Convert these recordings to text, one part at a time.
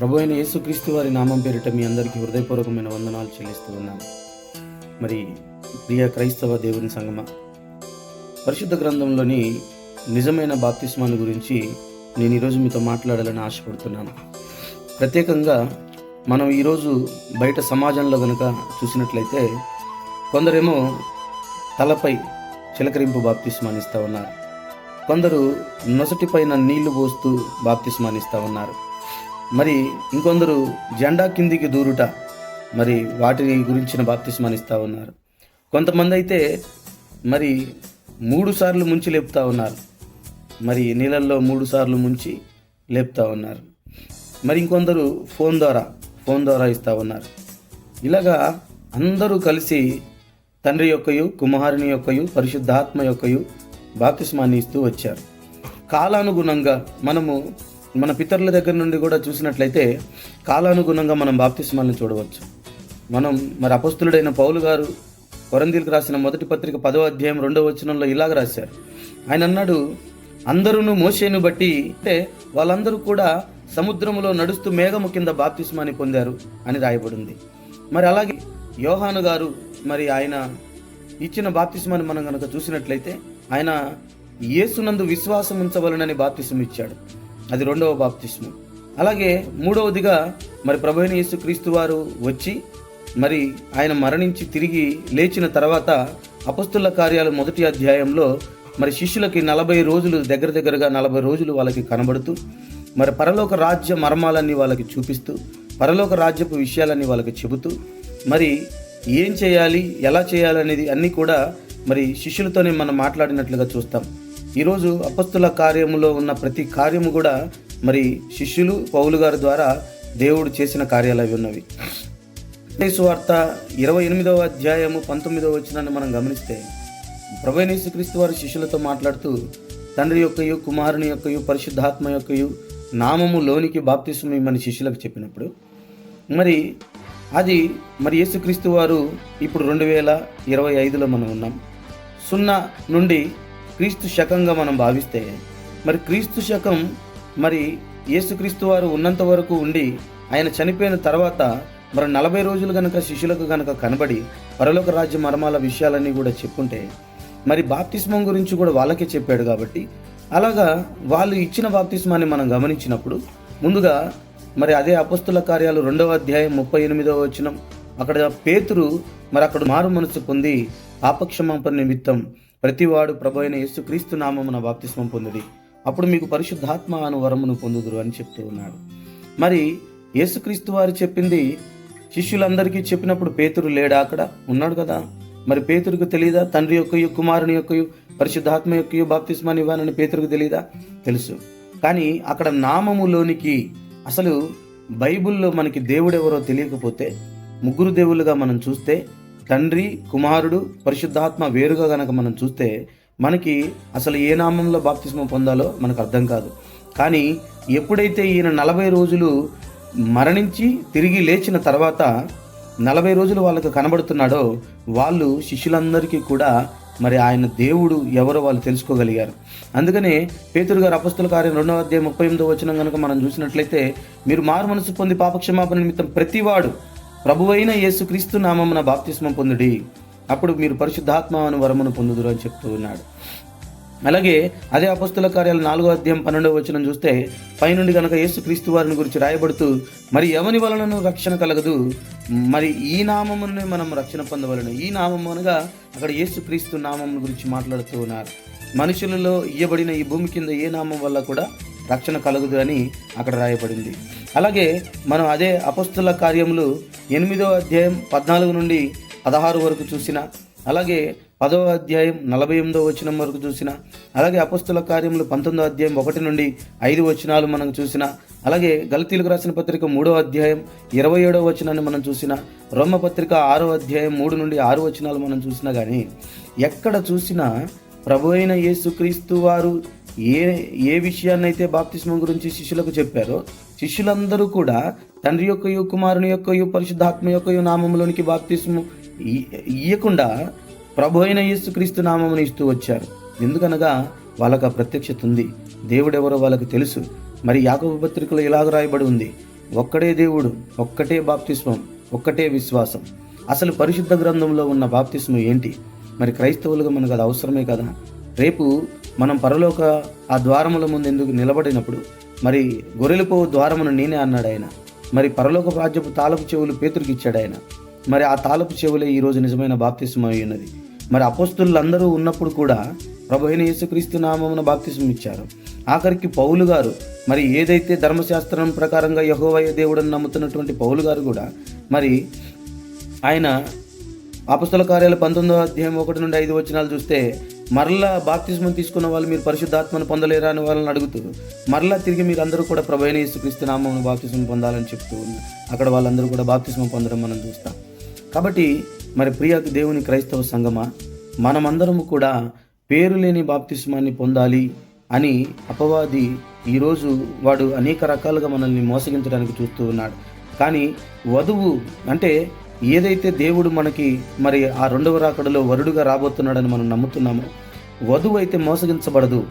ప్రభు అయిన యేసుక్రీస్తు వారి నామం పేరిట మీ అందరికీ హృదయపూర్వకమైన వందనాలు చెల్లిస్తూ ఉన్నాను. మరి ప్రియ క్రైస్తవ దేవుని సంగమ పరిశుద్ధ గ్రంథంలోని నిజమైన బాప్తిస్మాన్ని గురించి నేను ఈరోజు మీతో మాట్లాడాలని ఆశపడుతున్నాను. ప్రత్యేకంగా మనం ఈరోజు బయట సమాజంలో కనుక చూసినట్లయితే కొందరేమో తలపై చిలకరింపు బాప్తిస్మానిస్తూ ఉన్నారు. కొందరు నొసటిపైన నీళ్ళు పోస్తూ బాప్తిస్మానిస్తూ ఉన్నారు. మరి ఇంకొందరు జెండా కిందికి దూరుట మరి వాటిని గురించిన బాప్తిస్మాన్ని ఇస్తూ ఉన్నారు. కొంతమంది అయితే మరి మూడు సార్లు ముంచి లేపుతా ఉన్నారు. మరి నీళ్ళల్లో మూడు సార్లు ముంచి లేపుతా ఉన్నారు. మరి ఇంకొందరు ఫోన్ ద్వారా ఫోన్ ద్వారా ఇస్తూ ఉన్నారు. ఇలాగా అందరూ కలిసి తండ్రి యొక్కయు కుమారుని యొక్కయు పరిశుద్ధాత్మ యొక్కయు బాప్తిస్మాన్ని ఇస్తూ వచ్చారు. కాలానుగుణంగా మనము మన పితరుల దగ్గర నుండి కూడా చూసినట్లయితే కాలానుగుణంగా మనం బాప్తిస్మాలను చూడవచ్చు. మనం మరి అపస్తులుడైన పౌలు గారు కొరందీలకు రాసిన మొదటి పత్రిక పదో అధ్యాయం రెండవ వచనంలో ఇలాగ రాశారు. ఆయన అన్నాడు అందరూ మోసేను బట్టి అంటే వాళ్ళందరూ కూడా సముద్రంలో నడుస్తూ మేఘము కింద బాప్తిస్మాన్ని పొందారు అని రాయబడింది. మరి అలాగే యోహాను గారు మరి ఆయన ఇచ్చిన బాప్తిస్మాన్ని మనం కనుక చూసినట్లయితే ఆయన యేసునందు విశ్వాసం ఉంచవలనని బాప్తిసం ఇచ్చాడు అది రెండవ బాప్తిస్మం. అలాగే మూడవదిగా మరి ప్రభుని అయిన యేసు క్రీస్తు వారు వచ్చి మరి ఆయన మరణించి తిరిగి లేచిన తర్వాత అపస్తుల కార్యాలు మొదటి అధ్యాయంలో మరి శిష్యులకి నలభై రోజులు దగ్గర దగ్గరగా నలభై రోజులు వాళ్ళకి కనబడుతూ మరి పరలోక రాజ్య మర్మాలన్నీ వాళ్ళకి చూపిస్తూ పరలోక రాజ్యపు విషయాలన్నీ వాళ్ళకి చెబుతూ మరి ఏం చేయాలి ఎలా చేయాలనేది అన్నీ కూడా మరి శిష్యులతోనే మనం మాట్లాడినట్లుగా చూస్తాం. ఈరోజు అపస్తుల కార్యములో ఉన్న ప్రతి కార్యము కూడా మరి శిష్యులు పౌలు గారి ద్వారా దేవుడు చేసిన కార్యాలు అవి ఉన్నవి వార్త ఇరవై ఎనిమిదవ అధ్యాయము పంతొమ్మిదవ వచ్చినాన్ని మనం గమనిస్తే క్రీస్తు వారి శిష్యులతో మాట్లాడుతూ తండ్రి యొక్కయు కుమారుని యొక్కయు పరిశుద్ధాత్మ యొక్కయు నామము లోనికి బాప్తిస్మ ఇమ్మని శిష్యులకు చెప్పినప్పుడు మరి అది మరి యేసుక్రీస్తు వారు ఇప్పుడు రెండు వేల ఇరవై ఐదులో మనం ఉన్నాం. సున్నా నుండి క్రీస్తు శకంగా మనం భావిస్తే మరి క్రీస్తు శకం మరి యేసుక్రీస్తు వారు ఉన్నంత వరకు ఉండి ఆయన చనిపోయిన తర్వాత మరి నలభై రోజులు కనుక శిష్యులకు కనుక కనబడి పరలోక రాజ్య మర్మాల విషయాలన్నీ కూడా చెప్పుంటే మరి బాప్తిస్మం గురించి కూడా వాళ్ళకే చెప్పాడు కాబట్టి అలాగా వాళ్ళు ఇచ్చిన బాప్తిస్మాన్ని మనం గమనించినప్పుడు ముందుగా మరి అదే అపస్తుల కార్యాలు రెండవ అధ్యాయం ముప్పై ఎనిమిదవ వచనం అక్కడ పేతురు మరి అక్కడ మారు మనసు పొంది ఆపక్షమాపణ నిమిత్తం ప్రతివాడు ప్రభు అయిన యేసుక్రీస్తు నామమున బాప్తిస్మం పొందుడి. అప్పుడు మీకు పరిశుద్ధాత్మ అను వరమును పొందుదురు అని చెప్తూ ఉన్నాడు. మరి యేసుక్రీస్తు వారు చెప్పింది శిష్యులందరికీ చెప్పినప్పుడు పేతురు లేడా అక్కడ? ఉన్నాడు కదా. మరి పేతురుకు తెలియదా తండ్రి యొక్కయు కుమారుని యొక్క పరిశుద్ధాత్మ యొక్కయు బాప్తిస్మాన్ని ఇవ్వాలని పేతురుకు తెలియదా తెలుసు. కానీ అక్కడ నామములోనికి అసలు బైబిల్లో మనకి దేవుడెవరో తెలియకపోతే ముగ్గురు దేవుళ్ళుగా మనం చూస్తే తండ్రి కుమారుడు పరిశుద్ధాత్మ వేరుగా గనక మనం చూస్తే మనకి అసలు ఏ నామంలో బాప్తిస్మం పొందాలో మనకు అర్థం కాదు. కానీ ఎప్పుడైతే ఈయన నలభై రోజులు మరణించి తిరిగి లేచిన తర్వాత నలభై రోజులు వాళ్ళకు కనబడుతున్నాడో వాళ్ళు శిష్యులందరికీ కూడా మరి ఆయన దేవుడు ఎవరో వాళ్ళు తెలుసుకోగలిగారు. అందుకనే పేతురు గారు అపస్తుల కార్యం రెండవ అధ్యాయం ముప్పై ఎనిమిదో వచ్చిన కనుక మనం చూసినట్లయితే మీరు మారు మనసు పొంది పాపక్షమాపణ నిమిత్తం ప్రతివాడు ప్రభువైన యేసుక్రీస్తు నామమున బాప్తిస్మం పొందుడి. అప్పుడు మీరు పరిశుద్ధాత్మ అను వరమును పొందుదురు అని చెప్తూ ఉన్నాడు. అలాగే అదే అపస్తుల కార్యాలు నాలుగో అధ్యాయం పన్నెండవ వచనం చూస్తే పైనుండి కనుక యేసుక్రీస్తు వారిని గురించి రాయబడుతూ మరి ఎవని వలనను రక్షణ కలగదు? మరి ఈ నామమునే మనం రక్షణ పొందవలను. ఈ నామం అనగా అక్కడ యేసుక్రీస్తు నామం గురించి మాట్లాడుతూ ఉన్నారు. మనుషులలో ఇయ్యబడిన ఈ భూమి కింద ఏ నామం వల్ల కూడా రక్షణ కలగదు అని అక్కడ రాయబడింది. అలాగే మనం అదే అపస్తుల కార్యములు ఎనిమిదో అధ్యాయం పద్నాలుగు నుండి పదహారు వరకు చూసిన అలాగే పదవ అధ్యాయం నలభై ఎనిమిదో వచనం వరకు చూసిన అలాగే అపస్తుల కార్యములు పంతొమ్మిదో అధ్యాయం ఒకటి నుండి ఐదు వచనాలు మనం చూసిన అలాగే గలతీలకు రాసిన పత్రిక మూడో అధ్యాయం ఇరవై ఏడవ వచనాన్ని మనం చూసిన రోమ పత్రిక ఆరో అధ్యాయం మూడు నుండి ఆరు వచనాలు మనం చూసినా కానీ ఎక్కడ చూసినా ప్రభు అయిన యేసుక్రీస్తు వారు ఏ ఏ విషయాన్నైతే బాప్తిస్మం గురించి శిష్యులకు చెప్పారో శిష్యులందరూ కూడా తండ్రి యొక్కయు కుమారుని యొక్కయు పరిశుద్ధాత్మ యొక్కయు నామంలోనికి బాప్తిస్మం ఇయ్యకుండా ప్రభు అయిన యేసుక్రీస్తు నామమును ఇస్తూ వచ్చారు. ఎందుకనగా వాళ్ళకు ఆ ప్రత్యక్షత ఉంది. దేవుడెవరో వాళ్ళకి తెలుసు. మరి యాకబు పత్రికలో ఇలాగ రాయబడి ఉంది. ఒక్కడే దేవుడు ఒక్కటే బాప్తిస్మం ఒక్కటే విశ్వాసం. అసలు పరిశుద్ధ గ్రంథంలో ఉన్న బాప్తిస్మం ఏంటి? మరి క్రైస్తవులుగా మనకు అది అవసరమే కదా. రేపు మనం పరలోక ఆ ద్వారముల ముందు ఎందుకు నిలబడినప్పుడు మరి గొర్రెలపో ద్వారమును నేనే అన్నాడు ఆయన. మరి పరలోక రాజ్యపు తాలపు చెవులు పేతురికి ఇచ్చాడు ఆయన. మరి ఆ తాలపు చెవులే ఈరోజు నిజమైన బాప్తిసం అయి ఉన్నది. మరి అపోస్తులందరూ ఉన్నప్పుడు కూడా ప్రభు అయిన యేసుక్రీస్తు నామమున బాప్తిసం ఇచ్చారు. ఆఖరికి పౌలు గారు మరి ఏదైతే ధర్మశాస్త్రం ప్రకారంగా యహోవయ దేవుడని నమ్ముతున్నటువంటి పౌలు గారు కూడా మరి ఆయన అపస్తుల కార్యాలు పంతొమ్మిదో అధ్యాయం ఒకటి నుండి ఐదు వచనాలు చూస్తే మరలా బాప్తిస్మం తీసుకున్న వాళ్ళు మీరు పరిశుద్ధాత్మను పొందలేరా అని వాళ్ళని అడుగుతూ మరలా తిరిగి మీరు అందరూ కూడా ప్రభైన యేసుక్రీస్తు నామమును పొందాలని చెప్తూ ఉన్నారు అక్కడ వాళ్ళందరూ కూడా బాప్తిజం పొందడం మనం చూస్తాం. కాబట్టి మరి ప్రియ దేవుని క్రైస్తవ సంగమా మనమందరము కూడా పేరు లేని బాప్తిస్మాన్ని పొందాలి అని అపవాది ఈరోజు వాడు అనేక రకాలుగా మనల్ని మోసగించడానికి చూస్తూ ఉన్నాడు. కానీ వధువు అంటే ఏదైతే దేవుడు మనకి మరి ఆ రెండవ రాకడలో వరుడుగా రాబోతున్నాడని మనం నమ్ముతున్నామో వధువు అయితే మోసగించబడదు.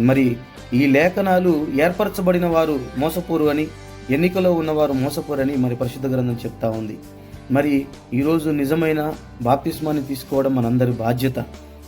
మరి ఈ లేఖనాలు ఏర్పరచబడిన వారు మోసపోరు అని ఎన్నికలో ఉన్నవారు మోసపోరని మరి పరిశుద్ధ గ్రంథం చెప్తా ఉంది. మరి ఈరోజు నిజమైన బాప్తిస్మాన్ని తీసుకోవడం మనందరి బాధ్యత.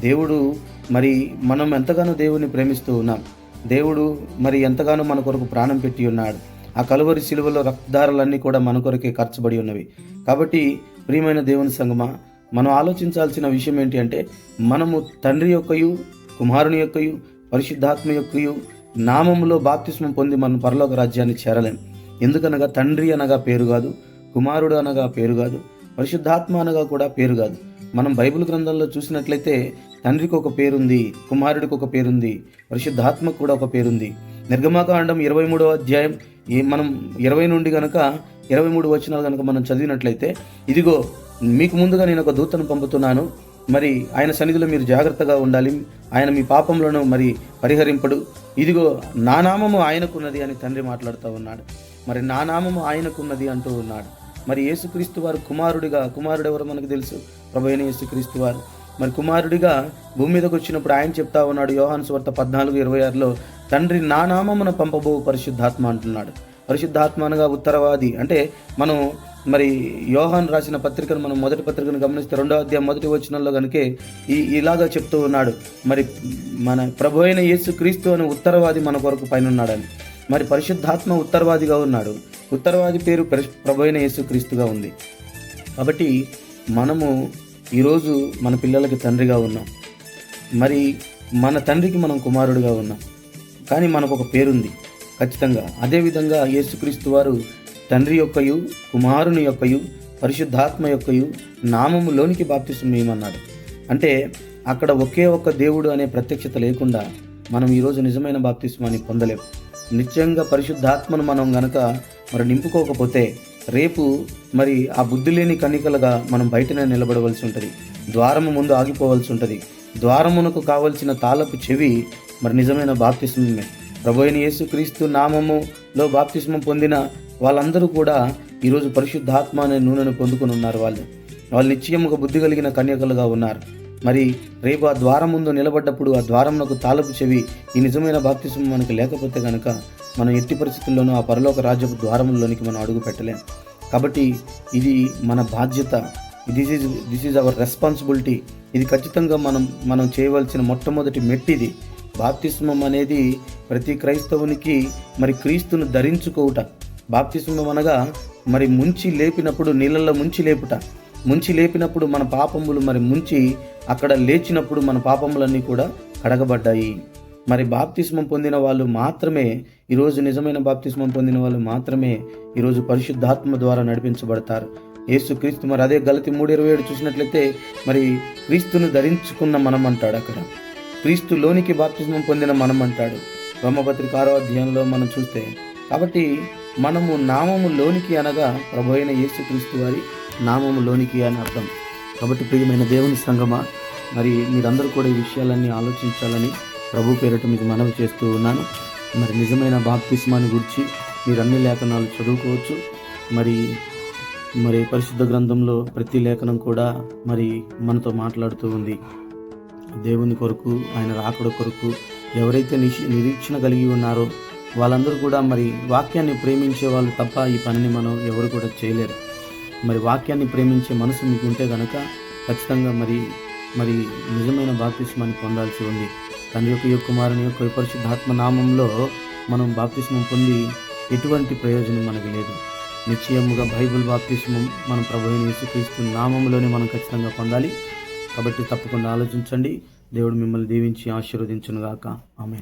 దేవుడు మరి మనం ఎంతగానో దేవుని ప్రేమిస్తూ ఉన్నాం. దేవుడు మరి ఎంతగానో మన కొరకు ప్రాణం పెట్టి ఉన్నాడు. ఆ కలువరి శిలువలో రక్తదారులన్నీ కూడా మన కొరకే ఖర్చుబడి ఉన్నవి. కాబట్టి ప్రియమైన దేవుని సంగమా మనం ఆలోచించాల్సిన విషయం ఏంటి అంటే మనము తండ్రి యొక్కయు కుమారుని యొక్కయు పరిశుద్ధాత్మ యొక్కయు నామములో బాప్తిస్మం పొంది మనం పరలోక రాజ్యాన్ని చేరలేం. ఎందుకనగా తండ్రి అనగా పేరు కాదు కుమారుడు అనగా పేరు కాదు పరిశుద్ధాత్మ అనగా కూడా పేరు కాదు. మనం బైబిల్ గ్రంథంలో చూసినట్లయితే తండ్రికి ఒక పేరుంది కుమారుడికి ఒక పేరుంది పరిశుద్ధాత్మకు కూడా ఒక పేరుంది. నిర్గమాకాండం ఇరవై మూడవ అధ్యాయం ఈ మనం ఇరవై నుండి కనుక ఇరవై మూడు వచనాలు కనుక మనం చదివినట్లయితే ఇదిగో మీకు ముందుగా నేను ఒక దూతను పంపుతున్నాను. మరి ఆయన సన్నిధిలో మీరు జాగ్రత్తగా ఉండాలి. ఆయన మీ పాపంలోనూ మరి పరిహరింపడు. ఇదిగో నా నామము ఆయనకున్నది అని తండ్రి మాట్లాడుతూ ఉన్నాడు. మరి నా నామము ఆయనకున్నది అంటూ ఉన్నాడు. మరి యేసుక్రీస్తు వారు కుమారుడిగా కుమారుడు ఎవరో మనకు తెలుసు? ప్రభు అయిన యేసుక్రీస్తు వారు. మరి కుమారుడిగా భూమి మీదకు వచ్చినప్పుడు ఆయన చెప్తా ఉన్నాడు యోహాన్ స్వార్త పద్నాలుగు ఇరవై ఆరులో తండ్రి నా నామమున పంపబో పరిశుద్ధాత్మ అంటున్నాడు. పరిశుద్ధాత్మ అనగా ఉత్తరవాది అంటే మనం మరి యోహాన్ రాసిన పత్రికను మనం మొదటి పత్రికను గమనిస్తే రెండో అధ్యాయం మొదటి వచనంలో కనుకే ఈ ఇలాగా చెప్తూ ఉన్నాడు మరి మన ప్రభు అయిన యేసు క్రీస్తు అని ఉత్తరవాది మన కొరకు పైన ఉన్నాడని మరి పరిశుద్ధాత్మ ఉత్తరవాదిగా ఉన్నాడు. ఉత్తరవాది పేరు ప్రభు అయిన యేసు క్రీస్తుగా ఉంది. కాబట్టి మనము ఈరోజు మన పిల్లలకి తండ్రిగా ఉన్నాం. మరి మన తండ్రికి మనం కుమారుడిగా ఉన్నాం. కానీ మనకు ఒక పేరుంది. ఖచ్చితంగా. అదేవిధంగా యేసుక్రీస్తు వారు తండ్రి యొక్కయు కుమారుని యొక్కయు పరిశుద్ధాత్మ యొక్కయు నామములోనికి బాప్తిసం ఏమన్నాడు అంటే అక్కడ ఒకే ఒక్క దేవుడు అనే ప్రత్యక్షత లేకుండా మనం ఈరోజు నిజమైన బాప్తిస్మాన్ని పొందలేం. నిత్యంగా పరిశుద్ధాత్మను మనం గనక మరి నింపుకోకపోతే రేపు మరి ఆ బుద్ధి లేని కన్నికలుగా మనం బయటనే నిలబడవలసి ఉంటుంది. ద్వారము ముందు ఆగిపోవలసి ఉంటుంది. ద్వారమునకు కావలసిన తాళపు చెవి మరి నిజమైన బాప్తిస్మే ప్రభు అయిన యేసుక్రీస్తు నామములో బాప్తిస్మం పొందిన వాళ్ళందరూ కూడా ఈరోజు పరిశుద్ధాత్మ అనే నూనెను పొందుకుని ఉన్నారు వాళ్ళు. వాళ్ళు నిశ్చయముగా బుద్ధి కలిగిన కన్యకలుగా ఉన్నారు. మరి రేపు ఆ ద్వారం ముందు నిలబడ్డప్పుడు ఆ ద్వారమునకు తాళపు చెవి ఈ నిజమైన బాప్తిస్మం మనకు లేకపోతే కనుక మనం ఎట్టి పరిస్థితుల్లోనూ ఆ పరలోక రాజ్యపు ద్వారంలోనికి మనం అడుగు పెట్టలేము కాబట్టి ఇది మన బాధ్యత. This is this is our responsibility ఇది ఖచ్చితంగా మనం మనం చేయవలసిన మొట్టమొదటి మెట్టిది. బాప్తిస్మం అనేది ప్రతి క్రైస్తవునికి మరి క్రీస్తును ధరించుకోవుట. బాప్తిస్మం అనగా మరి ముంచి లేపినప్పుడు నీళ్ళల్లో ముంచి లేపుట. ముంచి లేపినప్పుడు మన పాపములు మరి ముంచి అక్కడ లేచినప్పుడు మన పాపములన్నీ కూడా కడగబడ్డాయి. మరి బాప్తిస్మం పొందిన వాళ్ళు మాత్రమే ఈరోజు నిజమైన బాప్తిస్మం పొందిన వాళ్ళు మాత్రమే ఈరోజు పరిశుద్ధాత్మ ద్వారా నడిపించబడతారు. యేసు క్రీస్తు మరి అదే గలతి మూడు ఇరవై ఏడు చూసినట్లయితే మరి క్రీస్తును ధరించుకున్న మనం అంటాడు అక్కడ. క్రీస్తులోనికి బాప్తిస్మం పొందిన మనం అంటాడు. బ్రహ్మపత్రిక ఆరో అధ్యాయంలో మనం చూస్తే కాబట్టి మనము నామము లోనికి అనగా ప్రభు అయిన యేసుక్రీస్తు వారి నామము లోనికి అని అర్థం. కాబట్టి ప్రియమైన దేవుని సంగమా మరి మీరందరూ కూడా ఈ విషయాలన్నీ ఆలోచించాలని ప్రభు పేరిట మీకు మనవి చేస్తూ ఉన్నాను. మరి నిజమైన బాప్తిస్మాన్ని గురించి మీరు అన్ని లేఖనాలు చదువుకోవచ్చు. మరి మరి పరిశుద్ధ గ్రంథంలో ప్రతి లేఖనం కూడా మరి మనతో మాట్లాడుతూ ఉంది. దేవుని కొరకు ఆయన రాకడ కొరకు ఎవరైతే నిశ నిరీక్షణ కలిగి ఉన్నారో వాళ్ళందరూ కూడా మరి వాక్యాన్ని ప్రేమించే వాళ్ళు తప్ప ఈ పనిని మనం ఎవరు కూడా చేయలేరు. మరి వాక్యాన్ని ప్రేమించే మనసు మీకు ఉంటే కనుక ఖచ్చితంగా మరి మరి నిజమైన బాప్తిస్మాన్ని పొందాల్సి ఉంది. తండ్రి యొక్క కుమారుని యొక్క పరిశుద్ధాత్మ నామంలో మనం బాప్తిస్మం పొంది ఎటువంటి ప్రయోజనం మనకు లేదు. నిశ్చయముగా బైబిల్ బాప్తిస్మం మనం ప్రభు అయిన యేసుక్రీస్తు నామంలోనే మనం ఖచ్చితంగా పొందాలి. కాబట్టి తప్పకుండా ఆలోచించండి. దేవుడు మిమ్మల్ని దీవించి ఆశీర్వదించునుగాక. ఆమె